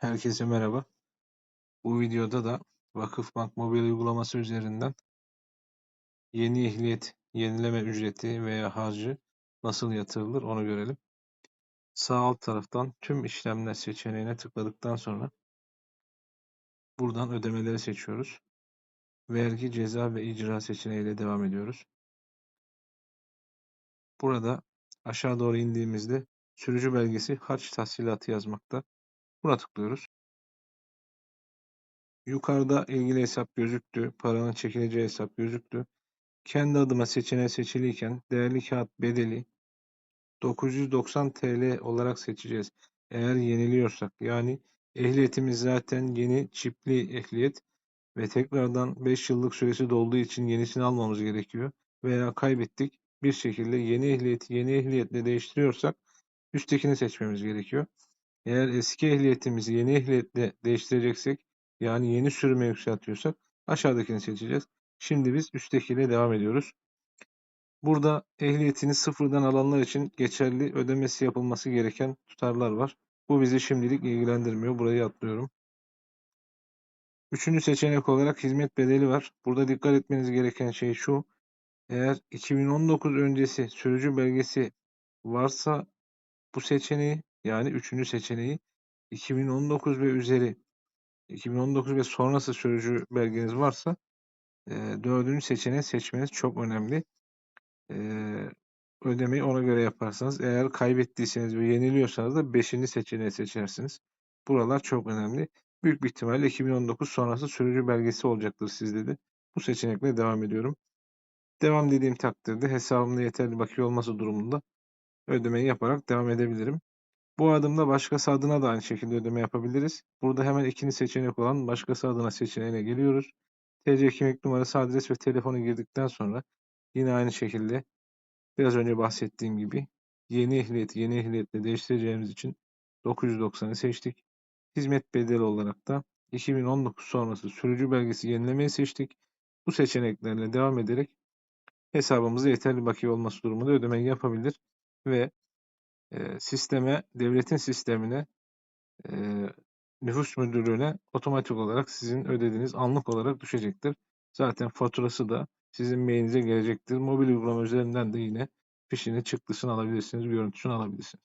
Herkese merhaba. Bu videoda da Vakıfbank mobil uygulaması üzerinden yeni ehliyet yenileme ücreti veya harcı nasıl yatırılır onu görelim. Sağ alt taraftan tüm işlemler seçeneğine tıkladıktan sonra buradan ödemeleri seçiyoruz. Vergi, ceza ve icra seçeneğiyle devam ediyoruz. Burada aşağı doğru indiğimizde sürücü belgesi harç tahsilatı yazmakta. Buna tıklıyoruz. Yukarıda ilgili hesap gözüktü. Paranın çekileceği hesap gözüktü. Kendi adıma seçeneği seçiliyken değerli kağıt bedeli 990 TL olarak seçeceğiz. Eğer yeniliyorsak yani ehliyetimiz zaten yeni çipli ehliyet ve tekrardan 5 yıllık süresi dolduğu için yenisini almamız gerekiyor. Veya kaybettik bir şekilde yeni ehliyeti yeni ehliyetle değiştiriyorsak üsttekini seçmemiz gerekiyor. Eğer eski ehliyetimizi yeni ehliyetle değiştireceksek yani yeni sürüme yükseltiyorsak aşağıdakini seçeceğiz. Şimdi biz üsttekiyle devam ediyoruz. Burada ehliyetini sıfırdan alanlar için geçerli ödemesi yapılması gereken tutarlar var. Bu bizi şimdilik ilgilendirmiyor. Burayı atlıyorum. Üçüncü seçenek olarak hizmet bedeli var. Burada dikkat etmeniz gereken şey şu. Eğer 2019 öncesi sürücü belgesi varsa bu seçeneği yani üçüncü seçeneği 2019 ve üzeri 2019 ve sonrası sürücü belgeniz varsa e, dördüncü seçeneği seçmeniz çok önemli. E, ödemeyi ona göre yaparsanız eğer kaybettiyseniz ve yeniliyorsanız da beşinci seçeneği seçersiniz. Buralar çok önemli. Büyük bir ihtimalle 2019 sonrası sürücü belgesi olacaktır sizde de. Bu seçenekle devam ediyorum. Devam dediğim takdirde hesabımda yeterli bakiye olması durumunda ödemeyi yaparak devam edebilirim. Bu adımda başkası adına da aynı şekilde ödeme yapabiliriz. Burada hemen ikinci seçenek olan başkası adına seçeneğine geliyoruz. TC kimlik numarası, adres ve telefonu girdikten sonra yine aynı şekilde biraz önce bahsettiğim gibi yeni ehliyeti yeni ehliyetle değiştireceğimiz için 990'ı seçtik. Hizmet bedeli olarak da 2019 sonrası sürücü belgesi yenilemeyi seçtik. Bu seçeneklerle devam ederek hesabımızda yeterli bakiye olması durumunda ödemeyi yapabilir ve sisteme, devletin sistemine, nüfus müdürlüğüne otomatik olarak sizin ödediğiniz anlık olarak düşecektir. Zaten faturası da sizin mailinize gelecektir. Mobil uygulama üzerinden de yine fişini, çıktısını alabilirsiniz, görüntüsünü alabilirsiniz.